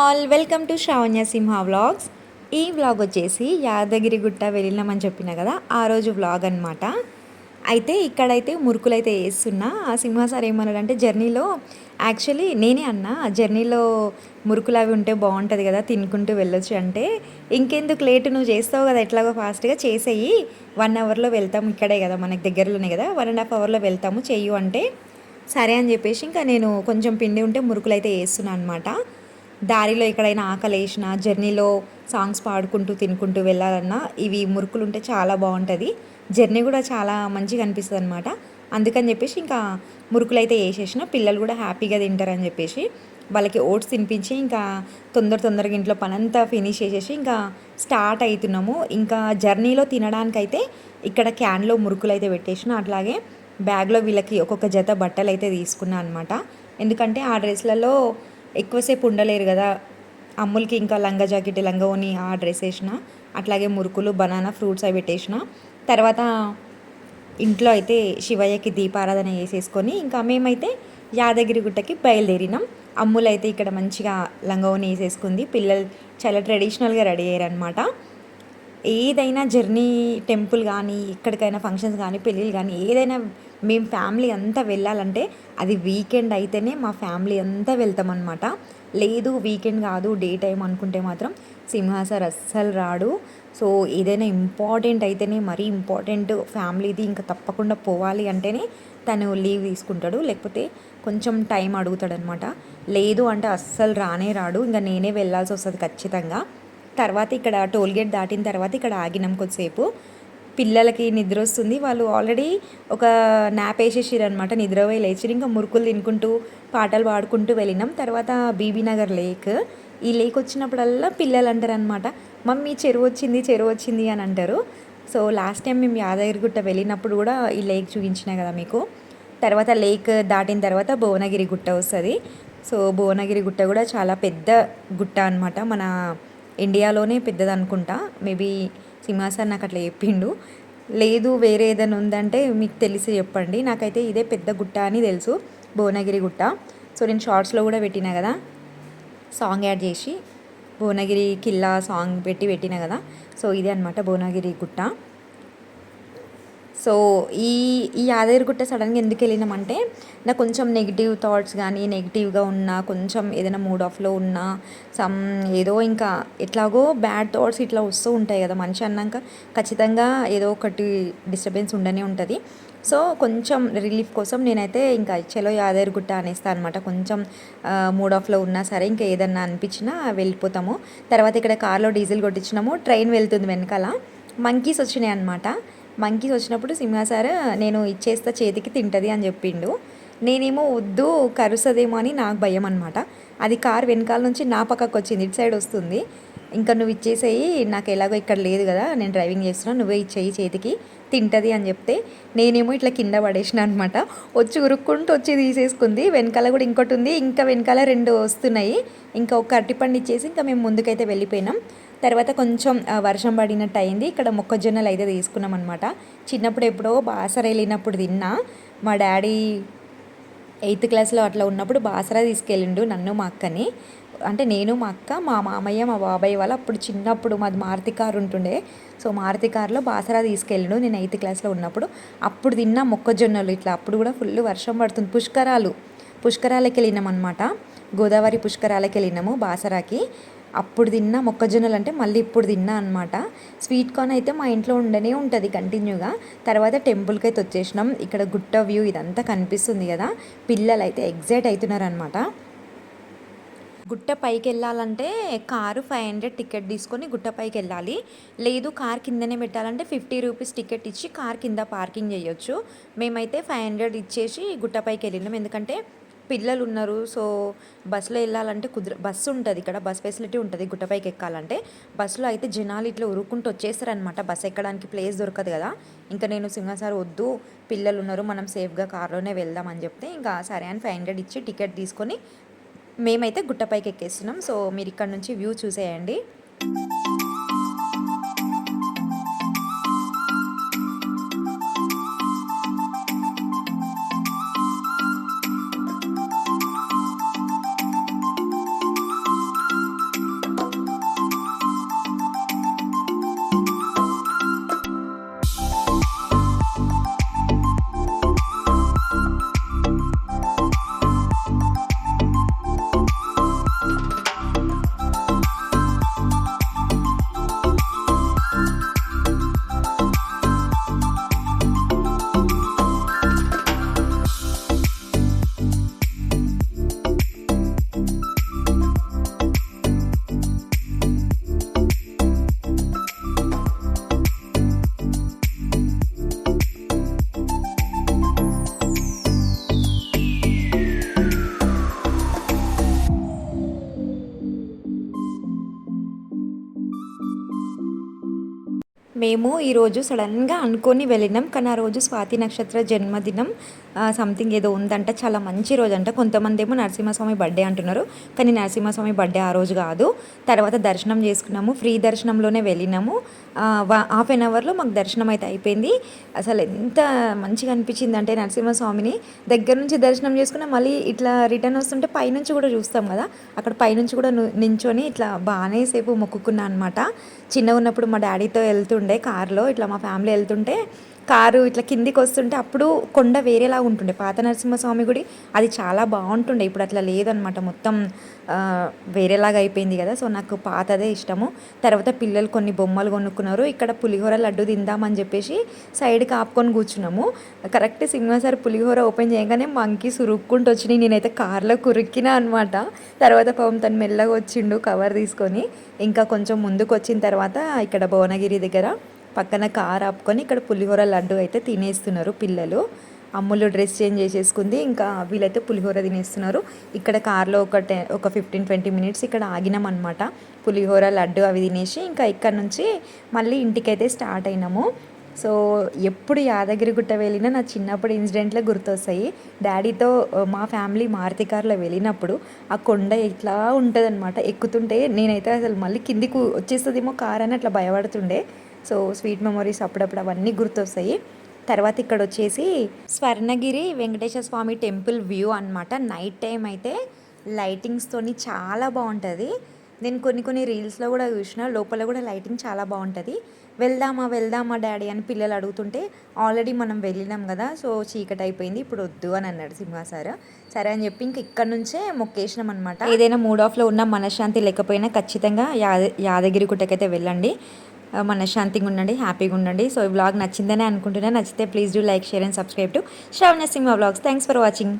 All welcome to Sravanya Simha vlogs. ఈ vlog వచ్చేసి యాదగిరి గుట్ట వెళ్ళినామని చెప్పిన కదా ఆ రోజు వ్లాగ్ అనమాట అయితే ఇక్కడైతే మురుకులు అయితే వేస్తున్నా. ఆ సింహ సార్ ఏమన్నాడంటే జర్నీలో యాక్చువల్లీ నేనే అన్నా. జర్నీలో మురుకులు అవి ఉంటే బాగుంటుంది కదా తినుకుంటూ వెళ్ళొచ్చు అంటే. ఇంకెందుకు లేట్ నువ్వు చేస్తావు కదా ఎట్లాగో ఫాస్ట్గా చేసేయి. వన్ అవర్లో వెళ్తాం ఇక్కడే కదా మనకి దగ్గరలోనే కదా. వన్ అండ్ హాఫ్ అవర్లో వెళ్తాము చెయ్యు అంటే. సరే అని చెప్పేసి ఇంకా నేను కొంచెం పిండి ఉంటే మురుకులు అయితే వేస్తున్నాను అనమాట దారిలో ఎక్కడైనా ఆకలి జర్నీలో సాంగ్స్ పాడుకుంటూ తినుకుంటూ వెళ్ళాలన్నా ఇవి మురుకులు ఉంటే చాలా బాగుంటుంది. జర్నీ కూడా చాలా మంచిగా అనిపిస్తుంది అనమాట అందుకని చెప్పేసి ఇంకా మురుకులు అయితే వేసేసిన పిల్లలు కూడా హ్యాపీగా తింటారని చెప్పేసి వాళ్ళకి ఓట్స్ తినిపించి ఇంకా తొందర తొందరగా ఇంట్లో పనంతా ఫినిష్ చేసేసి ఇంకా స్టార్ట్ అవుతున్నాము ఇంకా జర్నీలో తినడానికైతే ఇక్కడ క్యాన్లో మురుకులు అయితే పెట్టేసిన అట్లాగే బ్యాగ్లో వీళ్ళకి ఒక్కొక్క జత బట్టలు అయితే తీసుకున్నా అనమాట ఎందుకంటే ఆ డ్రెస్లలో ఎక్కువసేపు ఉండలేరు కదా. అమ్ములకి ఇంకా లంగా జాకెట్ లంగా ఓని ఆ డ్రెస్ వేసిన అట్లాగే మురుకులు బనానా ఫ్రూట్స్ అవి పెట్టేసిన. తర్వాత ఇంట్లో అయితే శివయ్యకి దీపారాధన చేసేసుకొని ఇంకా మేమైతే యాదగిరి గుట్టకి బయలుదేరినాం. అమ్ములైతే ఇక్కడ మంచిగా లంగవని వేసేసుకుంది. పిల్లలు చాలా ట్రెడిషనల్గా రెడీ అయ్యారనమాట ఏదైనా జర్నీ టెంపుల్ కానీ ఎక్కడికైనా ఫంక్షన్స్ కానీ పెళ్ళిళ్ళు కానీ ఏదైనా మేము ఫ్యామిలీ అంతా వెళ్ళాలంటే అది వీకెండ్ అయితేనే మా ఫ్యామిలీ అంతా వెళ్తామన్నమాట. లేదు వీకెండ్ కాదు డే టైం అనుకుంటే మాత్రం సింహాసర్ అస్సలు రాడు. సో ఏదైనా ఇంపార్టెంట్ అయితేనే మరీ ఇంపార్టెంట్ ఫ్యామిలీది ఇంకా తప్పకుండా పోవాలి అంటేనే తను లీవ్ తీసుకుంటాడు. లేకపోతే కొంచెం టైం అడుగుతాడనమాట లేదు అంటే అస్సలు రానే రాడు. ఇంకా నేనే వెళ్ళాల్సి వస్తుంది ఖచ్చితంగా. తర్వాత ఇక్కడ టోల్గేట్ దాటిన తర్వాత ఇక్కడ ఆగినాం కొద్దిసేపు. పిల్లలకి నిద్ర వస్తుంది. వాళ్ళు ఆల్రెడీ ఒక నాప్ వేసేసారు అనమాట నిద్రపోయి లేచి ఇంకా మురుకులు తినుకుంటూ పాటలు పాడుకుంటూ వెళ్ళినాం. తర్వాత బీబీ నగర్ లేక్. ఈ లేక్ వచ్చినప్పుడల్లా పిల్లలు అంటారు అనమాట మమ్మీ చెరువు వచ్చింది చెరువు వచ్చింది అని అంటారు. సో లాస్ట్ టైం మేము యాదగిరిగుట్ట వెళ్ళినప్పుడు కూడా ఈ లేక్ చూపించిన కదా మీకు. తర్వాత లేక్ దాటిన తర్వాత భువనగిరి గుట్ట వస్తుంది. సో భువనగిరి గుట్ట కూడా చాలా పెద్ద గుట్ట అనమాట మన ఇండియాలోనే పెద్దది అనుకుంటా మేబీ సింహాసన్ నాకు అట్లా చెప్పిండు. లేదు వేరే ఏదైనా ఉందంటే మీకు తెలిసి చెప్పండి. నాకైతే ఇదే పెద్ద గుట్ట అని తెలుసు భువనగిరి గుట్ట. సో నేను షార్ట్స్లో కూడా పెట్టినా కదా సాంగ్ యాడ్ చేసి భువనగిరి కిల్లా సాంగ్ పెట్టి పెట్టిన కదా. సో ఇదే అనమాట భువనగిరి గుట్ట. సో ఈ ఈ యాదగిరిగుట్ట సడన్గా ఎందుకు వెళ్ళినామంటే నాకు కొంచెం నెగిటివ్ థాట్స్ కానీ నెగిటివ్గా ఉన్నా కొంచెం ఏదైనా మూడ్ ఆఫ్లో ఉన్నా సమ్ ఏదో ఇంకా ఎట్లాగో బ్యాడ్ థాట్స్ ఇట్లా వస్తూ ఉంటాయి కదా మనిషి అన్నాక ఖచ్చితంగా ఏదో ఒకటి డిస్టర్బెన్స్ ఉండనే ఉంటుంది. సో కొంచెం రిలీఫ్ కోసం నేనైతే ఇంకా చలో యాదగిరిగుట్ట అనేస్తాను అనమాట కొంచెం మూడ్ ఆఫ్లో ఉన్నా సరే ఇంకా ఏదన్నా అనిపించినా వెళ్ళిపోతాము. తర్వాత ఇక్కడ కార్లో డీజిల్ కొట్టించినాము ట్రైన్ వెళ్తుంది వెనకాల. మంకీస్ వచ్చినాయి అనమాట మంకీస్ వచ్చినప్పుడు సింహ సార్ నేను ఇచ్చేస్తా చేతికి తింటుంది అని చెప్పిండు. నేనేమో వద్దు కరుస్తుందేమో అని నాకు భయం అనమాట అది కార్ వెనకాల నుంచి నా పక్కకు వచ్చింది ఇటు సైడ్ వస్తుంది. ఇంకా నువ్వు ఇచ్చేసేయి నాకు ఎలాగో ఇక్కడ లేదు కదా నేను డ్రైవింగ్ చేస్తున్నా నువ్వే ఇచ్చేయి చేతికి తింటుంది అని చెప్తే నేనేమో ఇట్లా కింద పడేసిన అనమాట వచ్చి ఉరుక్కుంటూ వచ్చి తీసేసుకుంది. వెనకాల కూడా ఇంకోటి ఉంది. ఇంకా వెనకాల రెండు వస్తున్నాయి. ఇంకా ఒక అరటిపండు ఇచ్చేసి ఇంకా మేము ముందుకైతే వెళ్ళిపోయినాం. తర్వాత కొంచెం వర్షం పడినట్టు అయింది ఇక్కడ మొక్కజొన్నలు అయితే తీసుకున్నాం అనమాట చిన్నప్పుడు ఎప్పుడో బాసర వెళ్ళినప్పుడు తిన్నా. మా డాడీ ఎయిత్ క్లాస్లో అట్లా ఉన్నప్పుడు బాసరా తీసుకెళ్ళిండు నన్ను మా అక్కని. అంటే నేను మా అక్క మా మామయ్య మా బాబాయ్ వాళ్ళు అప్పుడు చిన్నప్పుడు మాది మారుతి కారు ఉంటుండే. సో మారుతి కారులో బాసరా తీసుకెళ్ళిండు నేను ఎయిత్ క్లాస్లో ఉన్నప్పుడు. అప్పుడు తిన్నా మొక్కజొన్నలు ఇట్లా అప్పుడు కూడా ఫుల్ వర్షం పడుతుంది. పుష్కరాలు. పుష్కరాలకి వెళ్ళినాం అనమాట గోదావరి పుష్కరాలకి వెళ్ళినాము బాసరాకి. అప్పుడు తిన్నా మొక్కజొన్నలు అంటే మళ్ళీ ఇప్పుడు తిన్నా అనమాట స్వీట్ కార్న్ అయితే మా ఇంట్లో ఉండనే ఉంటుంది కంటిన్యూగా తర్వాత టెంపుల్కి అయితే వచ్చేసినాం. ఇక్కడ గుట్ట వ్యూ ఇదంతా కనిపిస్తుంది కదా. పిల్లలు అయితే ఎగ్జైట్ అవుతున్నారు అనమాట గుట్ట పైకి వెళ్ళాలంటే కారు ఫైవ్ హండ్రెడ్ టికెట్ తీసుకొని గుట్ట పైకి వెళ్ళాలి లేదు కార్ కిందనే పెట్టాలంటే ఫిఫ్టీ రూపీస్ టికెట్ ఇచ్చి కార్ కింద పార్కింగ్ చేయొచ్చు. మేమైతే ఫైవ్ హండ్రెడ్ ఇచ్చేసి గుట్ట పైకి వెళ్ళినాం ఎందుకంటే పిల్లలు ఉన్నారు సో బస్సులో వెళ్ళాలంటే కుదిర బస్సు ఉంటుంది ఇక్కడ బస్ ఫెసిలిటీ ఉంటుంది గుట్టపైకి ఎక్కాలంటే. బస్సులో అయితే జనాలు ఇట్లా ఉరుక్కుంటూ వచ్చేస్తారనమాట బస్ ఎక్కడానికి ప్లేస్ దొరకదు కదా. ఇంకా నేను సింగసార్ వద్దు పిల్లలు ఉన్నారు మనం సేఫ్గా కార్లోనే వెళ్దాం అని చెప్తే ఇంకా సరే అని ఫైవ్ హండ్రెడ్ ఇచ్చి టికెట్ తీసుకొని మేమైతే గుట్టపైకి ఎక్కేస్తున్నాం. సో మీరు ఇక్కడ నుంచి వ్యూ చూసేయండి. మేము ఈరోజు సడన్గా అనుకొని వెళ్ళినాం. కానీ ఆ రోజు స్వాతి నక్షత్ర జన్మదినం. సంథింగ్ ఏదో ఉందంట చాలా మంచి రోజు అంట కొంతమంది ఏమో నరసింహస్వామి బర్త్డే అంటున్నారు. కానీ నరసింహస్వామి బర్త్డే ఆ రోజు కాదు. తర్వాత దర్శనం చేసుకున్నాము. ఫ్రీ దర్శనంలోనే వెళ్ళినాము. హాఫ్ అన్ అవర్లో మాకు దర్శనం అయితే అయిపోయింది. అసలు ఎంత మంచిగా అనిపించింది అంటే నరసింహస్వామిని. దగ్గర నుంచి దర్శనం చేసుకున్నా మళ్ళీ ఇట్లా రిటర్న్ వస్తుంటే పైనుంచి కూడా చూస్తాం కదా. అక్కడ పైనుంచి కూడా నించొని ఇట్లా బాగానే సేపు మొక్కుకున్నా అనమాట చిన్నగా ఉన్నప్పుడు మా డాడీతో వెళ్తుండే కార్లో ఇట్లా మా ఫ్యామిలీ వెళ్తుంటే కారు ఇట్లా కిందికి వస్తుంటే అప్పుడు కొండ వేరేలా ఉంటుండే. పాత నరసింహస్వామి గుడి అది చాలా బాగుంటుండే. ఇప్పుడు అట్లా లేదనమాట మొత్తం వేరేలాగా అయిపోయింది కదా. సో నాకు పాతదే ఇష్టము. తర్వాత పిల్లలు కొన్ని బొమ్మలు కొనుక్కున్నారు. ఇక్కడ పులిహోర లడ్డు తిందామని చెప్పేసి సైడ్కి ఆపుకొని కూర్చున్నాము. Correct cinema sir pulihora open చేయగానే మంకీ ఉరుక్కుంటూ వచ్చినాయి నేనైతే కార్లో కురుక్కిన అనమాట తర్వాత పాపం తను మెల్లగా వచ్చిండు కవర్ తీసుకొని. ఇంకా కొంచెం ముందుకు వచ్చిన తర్వాత ఇక్కడ భువనగిరి దగ్గర పక్కన కార్ ఆపుకొని ఇక్కడ పులిహోర లడ్డు అయితే తినేస్తున్నారు పిల్లలు. అమ్ములు డ్రెస్ చేంజ్ చేసేసుకుంది ఇంకా వీళ్ళైతే పులిహోర తినేస్తున్నారు. ఇక్కడ కార్లో ఒక టె ఒక ఫిఫ్టీన్ ట్వంటీ మినిట్స్ ఇక్కడ ఆగినాం అనమాట పులిహోర లడ్డు అవి తినేసి ఇంకా ఇక్కడ నుంచి మళ్ళీ ఇంటికైతే స్టార్ట్ అయినాము. సో ఎప్పుడు యాదగిరి గుట్ట వెళ్ళినా నా చిన్నప్పుడు ఇన్సిడెంట్లే గుర్తొస్తాయి. డాడీతో మా ఫ్యామిలీ మారుతి కార్లో వెళ్ళినప్పుడు ఆ కొండ ఇట్లా ఉంటుందన్నమాట. ఎక్కుతుంటే నేనైతే అసలు మళ్ళీ కిందికి వచ్చేస్తుందేమో కార్ అని అట్లా భయపడుతుండే. సో స్వీట్ మెమొరీస్ అప్పుడప్పుడు అవన్నీ గుర్తొస్తాయి. తర్వాత ఇక్కడ వచ్చేసి స్వర్ణగిరి వెంకటేశ్వర స్వామి టెంపుల్ వ్యూ అనమాట నైట్ టైం అయితే లైటింగ్స్తోని చాలా బాగుంటుంది నేను కొన్ని కొన్ని రీల్స్లో కూడా చూసిన లోపల కూడా లైటింగ్ చాలా బాగుంటుంది వెళ్దామా వెళ్దామా డాడీ అని పిల్లలు అడుగుతుంటే ఆల్రెడీ మనం వెళ్ళినాం కదా సో చీకటి అయిపోయింది. ఇప్పుడు వద్దు అని అన్నాడు సింహా సార్. సరే అని చెప్పి ఇంక ఇక్కడ నుంచే మొక్కేసినాం అనమాట ఏదైనా మూడ్ ఆఫ్లో ఉన్న మనశ్శాంతి లేకపోయినా ఖచ్చితంగా యాద యాదగిరి గుట్టకైతే వెళ్ళండి. మనశ్శాంతిగా ఉండండి హ్యాపీగా ఉండండి. సో ఈ బ్లాగ్ నచ్చిందని అనుకుంటున్నాను నచ్చితే please do like share and subscribe to Sravana Simha blogs thanks for watching